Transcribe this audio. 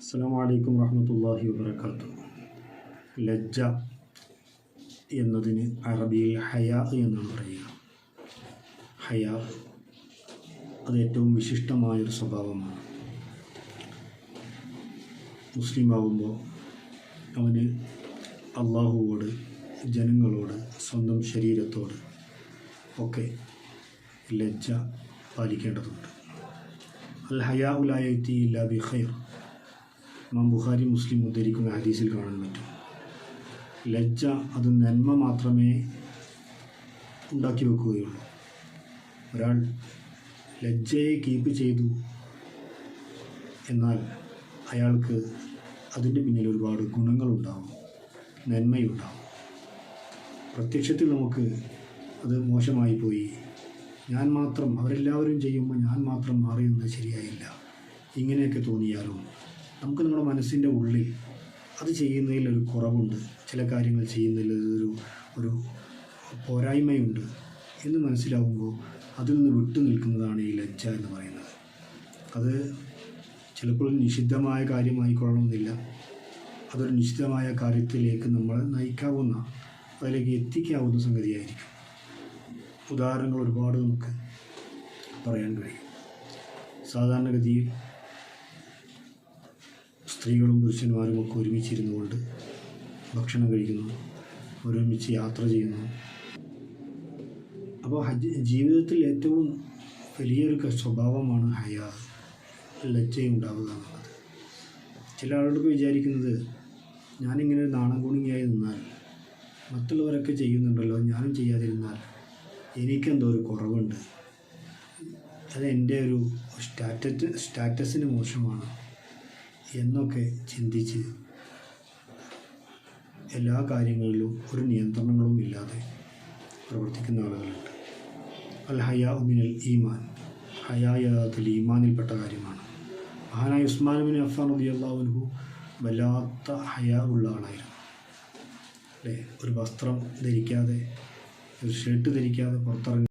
അസ്സാം വാഹമത്തല്ലാഹി വാബർക്കാത്തു ലജ്ജ എന്നതിന് അറബിയിൽ ഹയാ എന്നാണ് പറയുക. ഹയാ അത് ഏറ്റവും വിശിഷ്ടമായൊരു സ്വഭാവമാണ്. മുസ്ലിം ആകുമ്പോൾ അവന് അള്ളാഹുവോട് ജനങ്ങളോട് സ്വന്തം ശരീരത്തോട് ഒക്കെ ലജ്ജ പാലിക്കേണ്ടതുണ്ട്. അൽ ഹയാ ഉലായത്തി ഇല്ലാ ബി ഖൈർ. ഇമാം ബുഖാരി മുസ്ലിം ഉദ്ധരിക്കുന്ന ഹദീസിൽ കാണാൻ പറ്റും. ലജ്ജ അത് നന്മ മാത്രമേ ഉണ്ടാക്കി വെക്കുകയുള്ളൂ. ഒരാൾ ലജ്ജയെ കീപ്പ് ചെയ്തു എന്നാൽ അയാൾക്ക് അതിന്റെ പിന്നിൽ ഒരുപാട് ഗുണങ്ങളുണ്ടാവും നന്മയുണ്ടാവും. പ്രത്യക്ഷത്തിൽ നമുക്ക് അത് മോശമായി പോയി. ഞാൻ മാത്രം അവരെല്ലാവരും ചെയ്യുമ്പോൾ ഞാൻ മാത്രം മാറിയെന്നത് ശരിയായില്ല. ഇങ്ങനെയൊക്കെ തോന്നിയാലും നമുക്ക് നമ്മുടെ മനസ്സിന്റെ ഉള്ളിൽ അത് ചെയ്യുന്നതിൽ ഒരു കുറവുണ്ട്. ചില കാര്യങ്ങൾ ചെയ്യുന്നതിൽ ഒരു ഒരു പോരായ്മയുണ്ട് എന്ന് മനസ്സിലാവുമ്പോൾ അതിൽ നിന്ന് വിട്ടു നിൽക്കുന്നതാണ് ഈ ലജ്ജ എന്ന് പറയുന്നത്. അത് ചിലപ്പോൾ നിഷിദ്ധമായ കാര്യമായിക്കൊള്ളണമെന്നില്ല. അതൊരു നിശ്ചിതമായ കാര്യത്തിലേക്ക് നമ്മൾ നയിക്കാവുന്ന അതിലേക്ക് എത്തിക്കാവുന്ന സംഗതിയായിരിക്കും. ഉദാഹരണങ്ങൾ ഒരുപാട് നമുക്ക് പറയാൻ കഴിയും. സാധാരണഗതിയിൽ സ്ത്രീകളും പുരുഷന്മാരും ഒക്കെ ഒരുമിച്ചിരുന്നു കൊണ്ട് ഭക്ഷണം കഴിക്കുന്നു ഒരുമിച്ച് യാത്ര ചെയ്യുന്നു. അപ്പോൾ ഹജ്ജ് ജീവിതത്തിൽ ഏറ്റവും വലിയൊരു സ്വഭാവമാണ് ഹയാ ലജ്ജയുണ്ടാവുക എന്നുള്ളത്. ചില ആളുകൾക്ക് വിചാരിക്കുന്നത് ഞാനിങ്ങനെ ഒരു നാണം കുണുങ്ങിയായി നിന്നാൽ മറ്റുള്ളവരൊക്കെ ചെയ്യുന്നുണ്ടല്ലോ ഞാനും ചെയ്യാതിരുന്നാൽ എനിക്കെന്തോ ഒരു കുറവുണ്ട്. അത് എന്റെ ഒരു സ്റ്റാറ്റസ് സ്റ്റാറ്റസിന് മോശമാണ്. എന്നൊക്കെ ചിന്തിച്ച് എല്ലാ കാര്യങ്ങളിലും ഒരു നിയന്ത്രണങ്ങളും ഇല്ലാതെ പ്രവർത്തിക്കുന്ന ആളുകളുണ്ട്. അൽ ഹയാ ഉമിനൽ ഈമാൻ. ഹയാ യഥാർത്ഥത്തിൽ ഈമാനിൽപ്പെട്ട കാര്യമാണ്. മഹാനായ ഉസ്മാനുബിൻ അഫാൻ റബി അള്ളാഹുൻഹു വല്ലാത്ത ഹയാ ഉള്ള ആളായിരുന്നു. അല്ലേ? ഒരു വസ്ത്രം ധരിക്കാതെ ഒരു ഷർട്ട് ധരിക്കാതെ പുറത്തിറങ്ങി